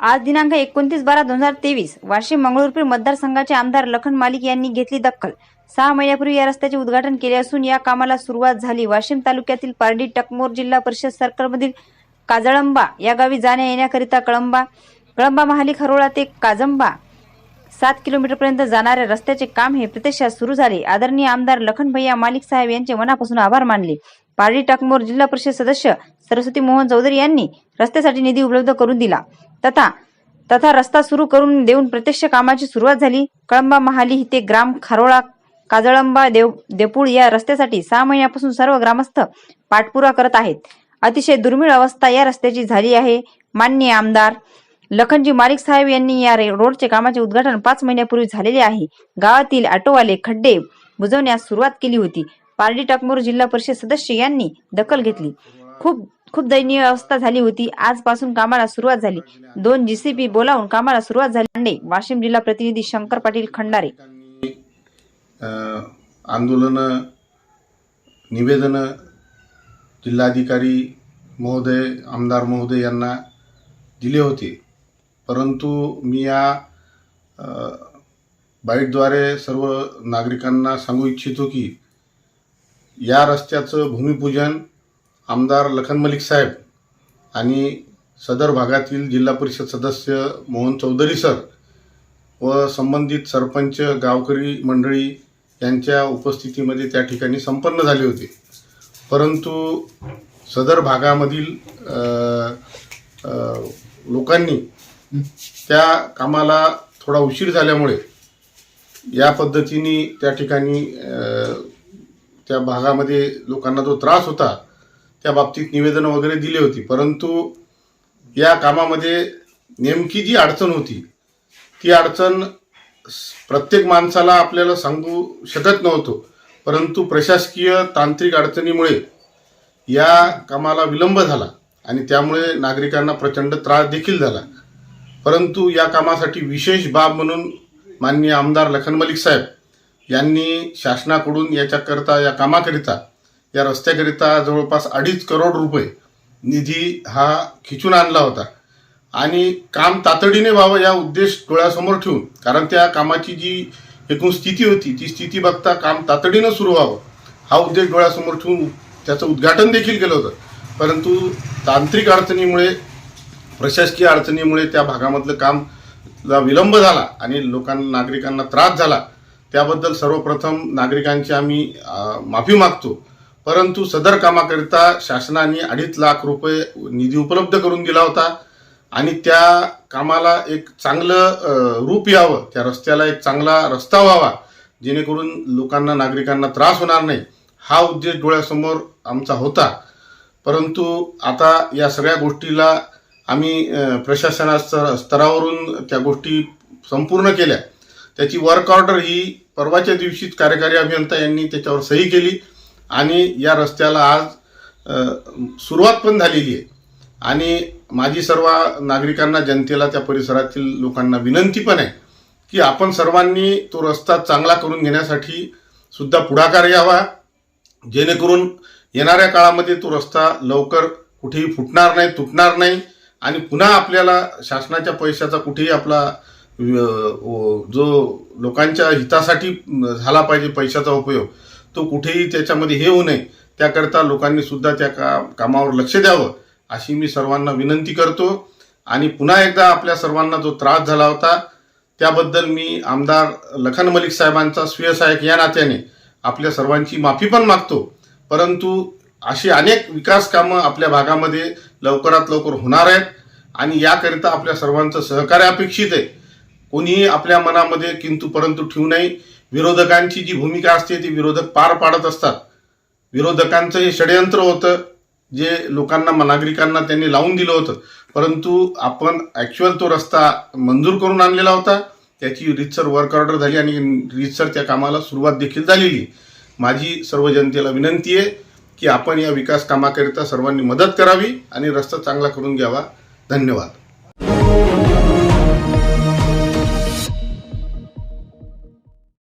आज दिनांक एकोणतीस बारा दोन हजार तेवीस वाशिम मंगळूरपीर मतदारसंघाचे आमदार लखन मालिक यांनी घेतली दखल. सहा महिन्यापूर्वी या रस्त्याचे उद्घाटन केले असून या कामाला सुरुवात झाली. वाशिम तालुक्यातील पारडी टकमोर जिल्हा परिषद सर्कलमधील काजळंबा या गावी जाण्या येण्याकरिता कळंबा कळंबा महाली खरोळा ते काजंबा सात किलोमीटरपर्यंत जाणाऱ्या रस्त्याचे काम हे प्रत्यक्षात सुरू झाले. आदरणीय आमदार लखन भैया मालिक साहेब यांचे मनापासून आभार मानले. पारडी टाकमोर जिल्हा परिषद सदस्य सरस्वती मोहन चौधरी यांनी रस्त्यासाठी निधी उपलब्ध करून दिला. तथा तथा रस्ता सुरू करून देऊन प्रत्यक्ष कामाची सुरुवात झाली. कळंबा महाली ते ग्राम खारोळा काजळंबा देव देपूळ या रस्त्यासाठी सहा महिन्यापासून सर्व ग्रामस्थ पाठपुरा करत आहेत. अतिशय दुर्मिळ अवस्था या रस्त्याची झाली आहे. माननीय आमदार लखनजी मालिक साहेब यांनी या रे- रोडचे कामाचे उद्घाटन पाच महिन्यापूर्वी झालेले आहे. गावातील ऑटोवाले खड्डे बुजवण्यास सुरुवात केली होती. पारडी टाकमोर जिल्हा परिषद सदस्य यांनी दखल घेतली. खूप खूप दयनीय अवस्था झाली होती. आजपासून कामाला सुरुवात झाली. दोन जीसीपी बोलावून कामाला सुरुवात झाली. वाशिम जिल्हा प्रतिनिधी शंकर पाटील खंडारे. आंदोलनं निवेदन जिल्हाधिकारी महोदय आमदार महोदय यांना दिले होते. परंतु मी या बाईटद्वारे सर्व नागरिकांना सांगू इच्छितो की या रस्त्याचं भूमिपूजन आमदार लखन मलिक साहेब आणि सदर भागातील जिल्हा परिषद सदस्य मोहन चौधरी सर व संबंधित सरपंच गावकरी मंडळी यांच्या उपस्थितीमध्ये त्या ठिकाणी संपन्न झाले होते. परंतु सदर भागामधील लोकांनी त्या कामाला थोडा उशीर झाल्यामुळे या पद्धतीने त्या ठिकाणी त्या भागामध्ये लोकांना जो त्रास होता त्या बाबतीत निवेदनं वगैरे दिली होती. परंतु या कामामध्ये नेमकी जी अडचण होती ती अडचण प्रत्येक माणसाला आपल्याला सांगू शकत नव्हतो. परंतु प्रशासकीय तांत्रिक अडचणीमुळे या कामाला विलंब झाला आणि त्यामुळे नागरिकांना प्रचंड त्रास देखील झाला. परंतु या कामासाठी विशेष बाब म्हणून माननीय आमदार लखन मलिक साहेब यांनी शासनाकडून याच्याकरता या कामाकरिता या रस्त्याकरिता जवळपास अडीच करोड रुपये निधी हा खिचून आणला होता. आणि काम तातडीने व्हावं या उद्देश डोळ्यासमोर ठेवून कारण त्या कामाची जी एकूण स्थिती होती ती स्थिती बघता काम तातडीनं सुरू व्हावं हा उद्देश डोळ्यासमोर ठेवून त्याचं उद्घाटन देखील केलं होतं. परंतु तांत्रिक अडचणीमुळे प्रशासकीय अडचणीमुळे त्या भागामधलं काम ला विलंब झाला आणि लोकांना नागरिकांना त्रास झाला. त्याबद्दल सर्वप्रथम नागरिकांची आम्ही माफी मागतो. परंतु सदर कामाकरिता शासनाने अडीच लाख रुपये निधी उपलब्ध करून दिला होता आणि त्या कामाला एक चांगलं रूप यावं त्या रस्त्याला एक चांगला रस्ता व्हावा जेणेकरून लोकांना नागरिकांना त्रास होणार नाही हा उद्देश डोळ्यासमोर आमचा होता. परंतु आता या सगळ्या गोष्टीला आम्ही अ, प्रशासना स्तरावरून त्या गोष्टी संपूर्ण केल्या. त्याची वर्क ऑर्डर ही परवाच्या दिवशीच कार्यकारी अभियंता यांनी त्याच्यावर सही केली. आणि या रस्त्याला आज सुरुवात पण झालेली आहे. आणि माझी सर्व नागरिकांना जनतेला त्या परिसरातील लोकांना विनंती पण आहे की आपण सर्वांनी तो रस्ता चांगला करून घेण्यासाठी सुद्धा पुढाकार घ्यावा. जेणेकरून येणाऱ्या काळामध्ये तो रस्ता लवकर कुठेही फुटणार नाही तुटणार नाही आणि पुन्हा आपल्याला शासनाच्या पैशाचा कुठेही आपला जो लोकांच्या हितासाठी झाला पाहिजे पैशाचा उपयोग तो कुठेही त्याच्यामध्ये हे होऊ नये. त्याकरता लोकांनी सुद्धा त्या का कामावर लक्ष द्यावं अशी मी सर्वांना विनंती करतो. आणि पुन्हा एकदा आपल्या सर्वांना जो त्रास झाला होता त्याबद्दल मी आमदार लखन मलिक साहेबांचा स्वयसहायक या नात्याने आपल्या सर्वांची माफी पण मागतो. परंतु अशी अनेक विकास कामं आपल्या भागामध्ये लवकरात लवकर होणार आहेत आणि याकरिता आपल्या सर्वांचं सहकार्य अपेक्षित आहे. कोणीही आपल्या मनामध्ये किंतु परंतु ठेवू नये. विरोधकांची जी भूमिका असते ती विरोधक पार पाडत असतात. विरोधकांचं हे षडयंत्र होतं जे लोकांना म- नागरिकांना त्यांनी लावून दिलं होतं. परंतु आपण ॲक्च्युअल तो रस्ता मंजूर करून आणलेला होता. त्याची रीतसर वर्क ऑर्डर झाली आणि रीतसर त्या कामाला सुरुवात देखील झालेली. माझी सर्व जनतेला विनंती आहे की आपण या विकास कामाकरिता सर्वांनी मदत करावी आणि रस्ता चांगला करून घ्यावा. धन्यवाद.